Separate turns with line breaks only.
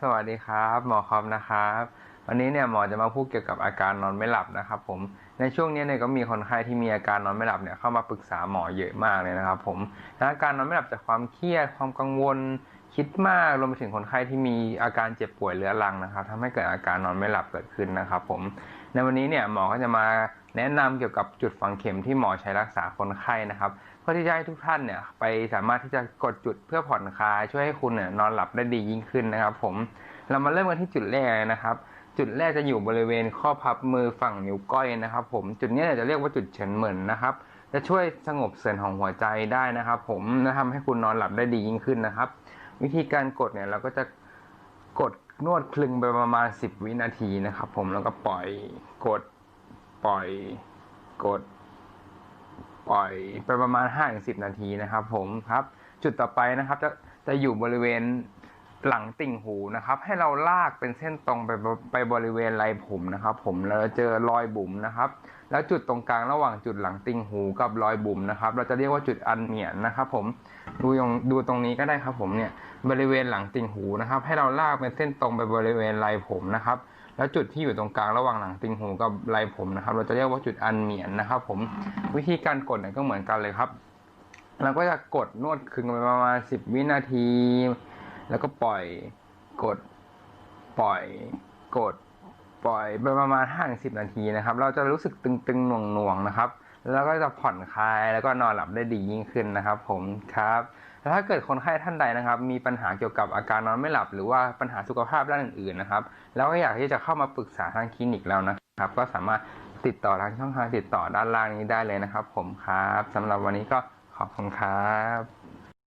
สวัสดีครับ หมอคอมนะครับ วันนี้เนี่ยหมอจะมาพูดเกี่ยวกับอาการนอนไม่หลับนะครับ ผมในช่วงนี้เนี่ยก็มีคนไข้ที่มีอาการนอนไม่หลับเนี่ยเข้ามาปรึกษาหมอเยอะมากเลยนะครับ ผมอาการนอนไม่หลับจากความเครียดความกังวลคิดมากรวมไปถึงคนไข้ที่มีอาการเจ็บป่วยเรื้อรังนะครับทำให้เกิดอาการนอนไม่หลับเกิดขึ้นนะครับ ผม ในวันนี้เนี่ยหมอก็จะมาแนะนำเกี่ยวกับจุดฝังเข็มที่หมอใช้รักษาคนไข้นะครับเพื่อที่จะให้ทุกท่านเนี่ยไปสามารถที่จะกดจุดเพื่อผ่อนคลายช่วยให้คุณเนี่ยนอนหลับได้ดียิ่งขึ้นนะครับ ผมเรามาเริ่มกันที่จุดแรกนะครับ จุดแรกจะอยู่บริเวณข้อพับมือฝั่งนิ้วก้อยนะครับ ผมจุดนี้จะเรียกว่าจุดเฉินเหมินนะครับจะช่วยสงบเสียงของหัวใจได้นะครับ ผมและทำให้คุณนอนหลับได้ดียิ่งขึ้นนะครับ วิธีการกดเนี่ยเราก็จะกดนวดคลึงไปประมาณ 10 วินาทีนะครับ ผมแล้วก็ปล่อยกดปล่อยกด ปล่อยไปประมาณ5-10ถึงนาทีนะครับ ผมครับ จุดต่อไปนะครับ จะจะอยู่บริเวณ หลังติ่งหูนะครับ ให้เราลากเป็นเส้นตรงไปบไปบริเวณไรผมนะครับ ผมแล้วเราเจอรอยบุ๋มนะครับ แล้วจุดตรงกลางระหว่างจุดหลังติ่งหูกับรอยบุ๋มนะครับ เราจะเรียกว่าจุดอันเหมียนนะครับ ผมดูยงดูตรงนี้ก็ได้ครับ ผมเนี่ยบริเวณหลังติ่งหูนะครับ ให้เราลากเป็นเส้นตรงไปบริเวณไรผมนะครับ แล้วจุดที่อยู่ตรงกลางระหว่างหลังติ่งหูกับไรผมนะครับ เราจะเรียกว่าจุดอันเหมียนนะครับ ผมวิธีการกดเนี่ยก็เหมือนกันเลยครับเราก็จะกดนวดคึงไปประมาณสิบวินาที แล้วก็ปล่อยกดปล่อยกดปล่อยไปประมาณห้าถึงสิบนาทีนะครับ เราจะรู้สึกตึงๆหน่วงๆนะครับ แล้วก็จะผ่อนคลายแล้วก็นอนหลับได้ดียิ่งขึ้นนะครับ ผมครับแล้วถ้าเกิดคนไข้ท่านใดนะครับ มีปัญหาเกี่ยวกับอาการนอนไม่หลับ หรือว่าปัญหาสุขภาพด้านอื่นๆนะครับ แล้วก็อยากที่จะเข้ามาปรึกษาทางคลินิกเรานะครับ ก็สามารถติดต่อทางช่องทางติดต่อด้านล่างนี้ได้เลยนะครับ ผมครับสำหรับวันนี้ก็ขอบคุณครับ